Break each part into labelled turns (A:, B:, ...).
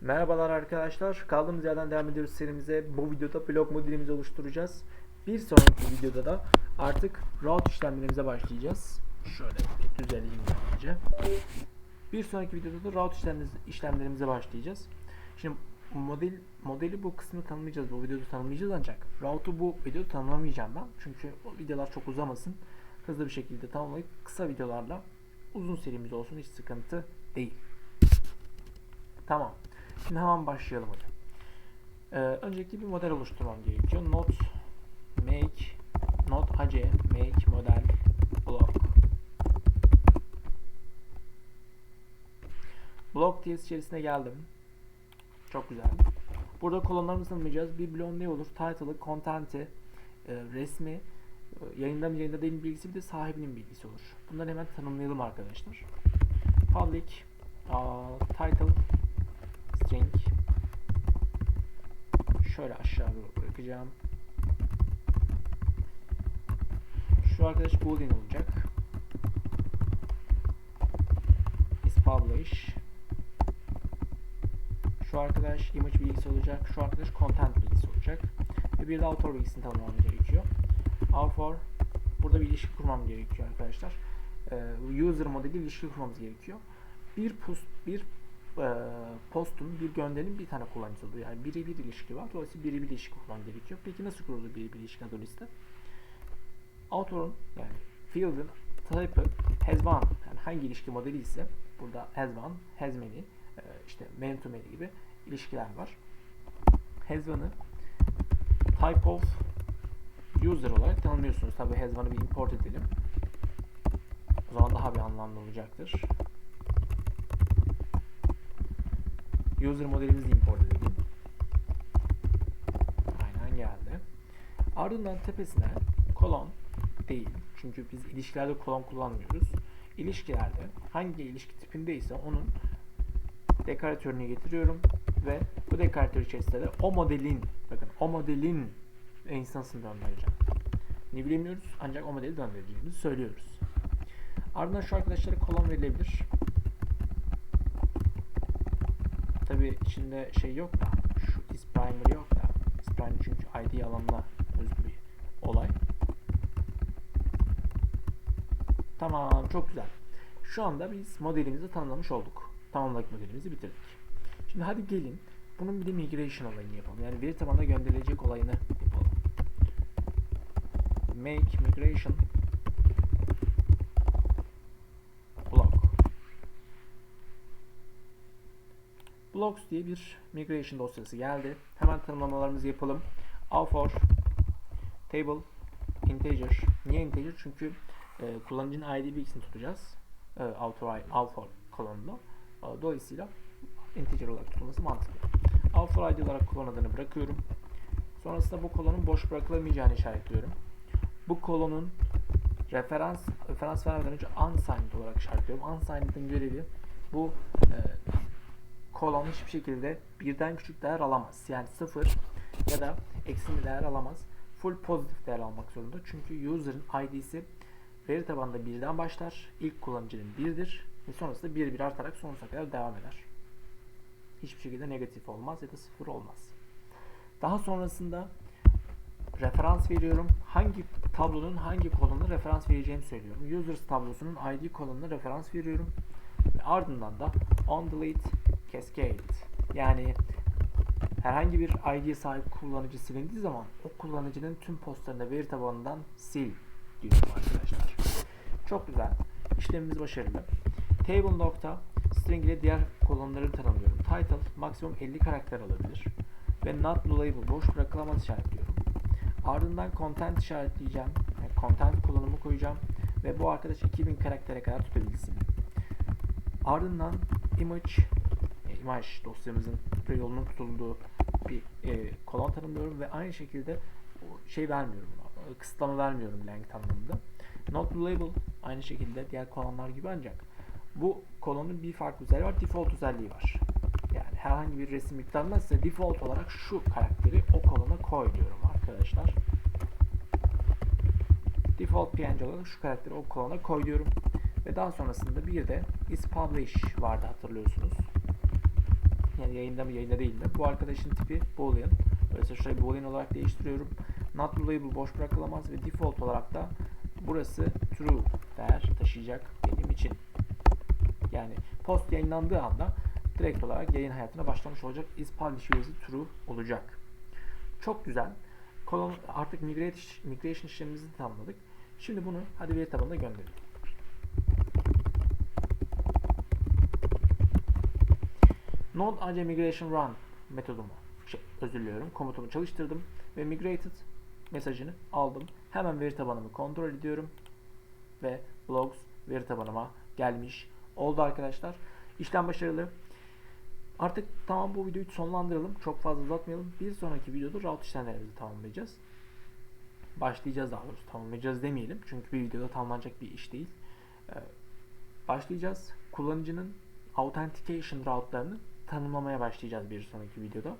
A: Merhabalar arkadaşlar. Kaldığımız yerden devam ediyoruz serimize. Bu videoda blok modelimizi oluşturacağız. Bir sonraki videoda da artık route işlemlerimize başlayacağız. Şöyle bir düzeleyim önce. Bir sonraki videoda da route işlemlerimiz, işlemlerimize başlayacağız. Şimdi model modeli bu kısmını tanımlayacağız. Bu videoda tanımlayacağız ancak route'u bu videoda tanımlamayacağım ben. Çünkü o videolar çok uzamasın. Hızlı bir şekilde tamamlayıp kısa videolarla uzun serimiz olsun hiç sıkıntı değil. Tamam. Şimdi hemen başlayalım hocam. Ee, öncelikle bir model oluşturmam gerekiyor. Not make not ac make model block block diye içerisine geldim. Çok güzel. Burada kolonlarımızı tanımlayacağız. Bir bloğun ne olur? Title'ı, content'i, e, resmi, e, yayında mı yayında değil mi bilgisi bir de sahibinin bilgisi olur. Bunları hemen tanımlayalım arkadaşlar. Public aa, title string şöyle aşağı doğru bırakacağım. Şu arkadaş boolean olacak. Is publish. Şu arkadaş image bilgisi olacak. Şu arkadaş content bilgisi olacak. Ve bir de author bilgisini tanımlamam gerekiyor. Author burada bir ilişki kurmam gerekiyor arkadaşlar. Ee, user modeli ilişki kurmamız gerekiyor. Bir post bir e, postun, bir gönderinin bir tane kullanıcısı oluyor. Yani birebir ilişki var. Dolayısıyla birebir ilişki kurman gerekiyor. Peki nasıl kurulur birebir ilişki adı liste? Author'un yani field'ın type'ı has one yani hangi ilişki modeli ise burada has one, has many, e, işte man to many gibi ilişkiler var. Has one'ı type of user olarak tanımlıyorsunuz. Tabi has one'ı bir import edelim. O zaman daha bir anlamlı olacaktır. User modelimizi import edelim. Aynen geldi. Ardından tepesine kolon değil. Çünkü biz ilişkilerde kolon kullanmıyoruz. İlişkilerde hangi ilişki tipindeyse onun dekoratörünü getiriyorum ve bu dekoratör içerisinde de o modelin bakın o modelin instansını döndüreceğim. Ne bilemiyoruz ancak o modeli döndüreceğimizi söylüyoruz. Ardından şu arkadaşlara kolon verilebilir. Tabi içinde şey yok da şu is primary yok da is primary çünkü id alanına özgü bir olay. Tamam çok güzel. Şu anda biz modelimizi tanımlamış olduk. Tamamladık modelimizi bitirdik. Şimdi hadi gelin bunun bir de migration olayını yapalım. Yani veri tabanına gönderilecek olayını yapalım. Make migration block. Blocks diye bir migration dosyası geldi. Hemen tanımlamalarımızı yapalım. Author table integer. Niye integer? Çünkü e, kullanıcının ID bilgisini tutacağız. E, author, author kolonunda. E, dolayısıyla integer olarak tutulması mantıklı. Author ID olarak kolon adını bırakıyorum. Sonrasında bu kolonun boş bırakılamayacağını işaretliyorum. Bu kolonun referans referans vermeden önce unsigned olarak işaretliyorum. Unsigned'ın görevi bu e, kolon hiçbir şekilde birden küçük değer alamaz. Yani sıfır ya da eksi bir değer alamaz. Full pozitif değer almak zorunda. Çünkü user'ın ID'si veri tabanında birden başlar. İlk kullanıcının birdir. Ve sonrasında bir bir artarak sonsuza kadar devam eder. Hiçbir şekilde negatif olmaz ya da sıfır olmaz. Daha sonrasında referans veriyorum. Hangi tablonun hangi kolonuna referans vereceğimi söylüyorum. Users tablosunun ID kolonuna referans veriyorum. Ardından da on delete cascade yani herhangi bir ID sahip kullanıcı silindiği zaman o kullanıcının tüm postlarını veri tabanından sil diyorum arkadaşlar. Çok güzel. İşlemimiz başarılı. Table nokta string ile diğer kolonları tanımlıyorum. Title maksimum 50 karakter alabilir. Ve not nullable boş bırakılamaz işaretliyorum. Ardından content işaretleyeceğim. Yani content kolonumu koyacağım. Ve bu arkadaş 2000 karaktere kadar tutabilsin. Ardından image e, image dosyamızın yolunun tutulduğu bir e, kolon tanımlıyorum ve aynı şekilde şey vermiyorum e, kısıtlama vermiyorum length anlamında. Not label aynı şekilde diğer kolonlar gibi ancak bu kolonun bir farklı özelliği var. Default özelliği var. Yani herhangi bir resim yüklenmezse size default olarak şu karakteri o kolona koy diyorum arkadaşlar. Default png olarak şu karakteri o kolona koy diyorum. Ve daha sonrasında bir de is publish vardı hatırlıyorsunuz. Yani yayında mı yayında değil mi? Bu arkadaşın tipi boolean. Dolayısıyla şurayı boolean olarak değiştiriyorum. Not label boş bırakılamaz ve default olarak da burası true değer taşıyacak benim için. Yani post yayınlandığı anda direkt olarak yayın hayatına başlamış olacak. Is publish üyesi true olacak. Çok güzel. Kolon, artık migrate, migration işlemimizi tamamladık. Şimdi bunu hadi veri tabanına gönderelim. Node migration run metodumu, şey, özür diliyorum, komutumu çalıştırdım ve migrated mesajını aldım. Hemen veri tabanımı kontrol ediyorum ve logs veri tabanıma gelmiş oldu arkadaşlar. İşlem başarılı. Artık tamam bu videoyu sonlandıralım. Çok fazla uzatmayalım. Bir sonraki videoda route işlemlerimizi tamamlayacağız. Başlayacağız daha doğrusu. Tamamlayacağız demeyelim. Çünkü bir videoda tamamlanacak bir iş değil. Ee, başlayacağız. Kullanıcının authentication route'larını tanımlamaya başlayacağız bir sonraki videoda.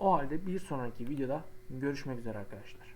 A: O halde bir sonraki videoda görüşmek üzere arkadaşlar.